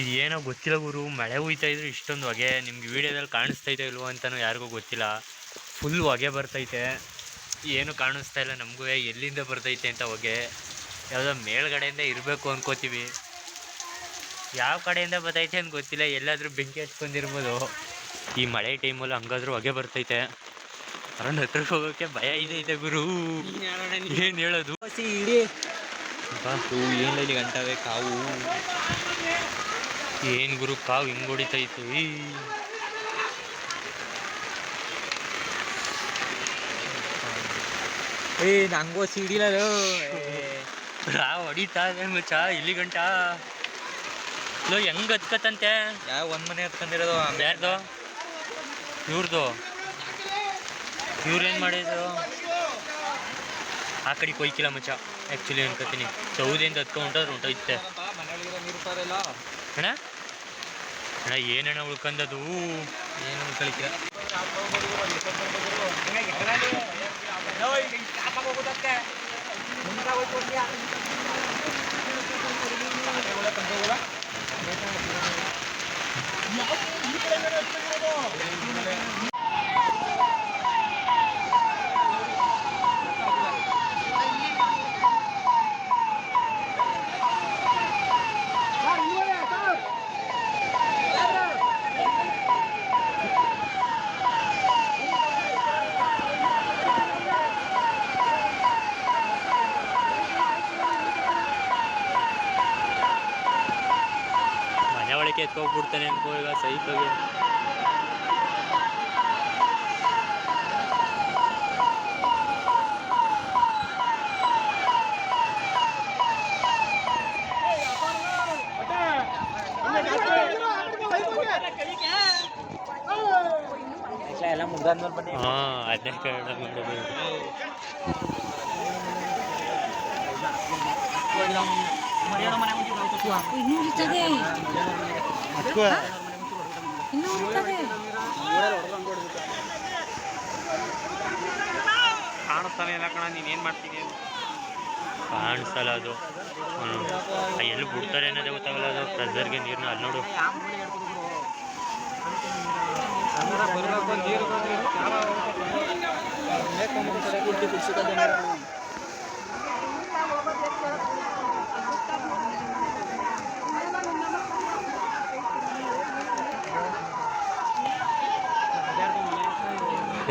ಇದು ಏನೋ ಗೊತ್ತಿಲ್ಲ ಗುರು ಮಳೆ ಹುಯ್ತಾ ಇದ್ರು ಇಷ್ಟೊಂದು ಹೊಗೆ ನಿಮ್ಗೆ ವಿಡಿಯೋದಲ್ಲಿ ಕಾಣಿಸ್ತೈತೆ ಇಲ್ವೋ ಅಂತಲೂ ಯಾರಿಗೂ ಗೊತ್ತಿಲ್ಲ. ಫುಲ್ ಹೊಗೆ ಬರ್ತೈತೆ. ಏನು ಕಾಣಿಸ್ತಾ ಇಲ್ಲ ನಮಗೂ ಎಲ್ಲಿಂದ ಬರ್ತೈತೆ ಅಂತ ಹೊಗೆ. ಯಾವುದೋ ಮೇಲ್ಗಡೆಯಿಂದ ಇರಬೇಕು ಅನ್ಕೋತೀವಿ. ಯಾವ ಕಡೆಯಿಂದ ಬರ್ತೈತೆ ಅಂತ ಗೊತ್ತಿಲ್ಲ ಎಲ್ಲಾದರೂ ಬೆಂಕಿ ಹಚ್ಕೊಂಡಿರ್ಬೋದು. ಈ ಮಳೆ ಟೈಮಲ್ಲಿ ಹಂಗಾದ್ರೂ ಹೊಗೆ ಬರ್ತೈತೆ. ಅರಣ್ಯ ಹತ್ರಕ್ಕೆ ಹೋಗೋಕ್ಕೆ ಭಯ ಇದೆ ಇದೆ ಗುರು. ಏನು ಹೇಳೋದು? ಬಾ ಏನಿಲ್ಲ ಇಲ್ಲಿ ಗಂಟವೆ ಕಾವು. ಏನ್ ಗುರು ಕಾವು ಹಿಂಗ್ ಹೊಡಿತೈತೆ. ಏ ನಂಗೋ ಸಿಡಿಲದು ರಾ ಹೊಡಿತಾ ಇದೆ ಮಚ್ಚ ಇಲ್ಲಿ ಗಂಟ. ಲೋ ಹೆಂಗ್ ಹತ್ಕತ್ತಂತೆ? ಯಾವ ಒಂದ್ ಮನೆ ಹತ್ಕೊಂಡಿರೋದು ಬ್ಯಾರ್ದು ಇವ್ರದು? ಇವ್ರೇನ್ ಮಾಡಿದ್ರು ಆ ಕಡೆ ಕೊಯ್ಕಿಲ್ಲ ಮಚ್ಚ ಆ್ಯಕ್ಚುಲಿ ಅನ್ಕೋತೀನಿ ಸೌದೆಯಿಂದ ಹತ್ಕೊಂಡ್ರೆ ಹೊಂಟೋಯ್ತೆ ಅಣ್ಣ ಅಣ್ಣ ಏನಣ್ಣ ಉಳ್ಕೊಂಡದು ಏನು ಕಳಿತೀರ ಮನೆ ಒಳಗೆ ಎತ್ಕೋಗ್ಬಿಡ್ತಾನೆ ಅನ್ಕೋ ಈಗ ಸೈಕಾಗಿ ಎಲ್ಲ ಮುಗ್ದಾದ್ಮೇಲೆ ಬನ್ನಿ ಹಾ ಅದೇ ಕಾರಣ ಮಾಡೋದು ಇನ್ನೂ ಕಾಣಿಸ್ತಾನೆ ಇಲ್ಲ ಕಣ ನೀನ್ ಏನ್ ಮಾಡ್ತೀನಿ ಕಾಣಿಸಲ್ಲ ಅದು ಆ ಎಲ್ಲಿ ಬಿಡ್ತಾರೆ ಅನ್ನೋದೇ ಗೊತ್ತಾಗಲ್ಲ ಅದು ಪ್ರೆಸರ್ಗೆ ನೀರನ್ನ ಅಲ್ಲಿ ನೋಡು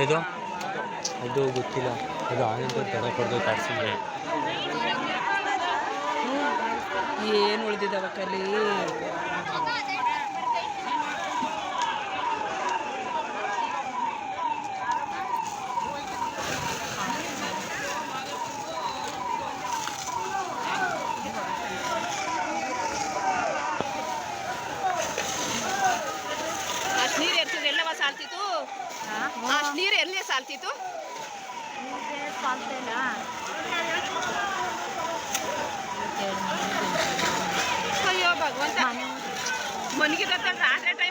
ಇದು? ಅದು ಗೊತ್ತಿಲ್ಲ. ಅದು ಆನಂದ ತಡ ಕೊಡ್ದು ತರಿಸಿ ಏನು ಉಳಿದಿದ್ದಾವ ಕಲಿ ಅಷ್ಟು ನೀರು ಎರ್ತದೆ ಎಲ್ಲವ ಸಾಲ್ತಿತ್ತು ಅಷ್ಟು ನೀರು ಎಲ್ಲಿ ಸಾಲ್ತಿತ್ತು ಅಯ್ಯೋ ಭಗವಂತ. ಮನಗಿದ ರಾತ್ರಿ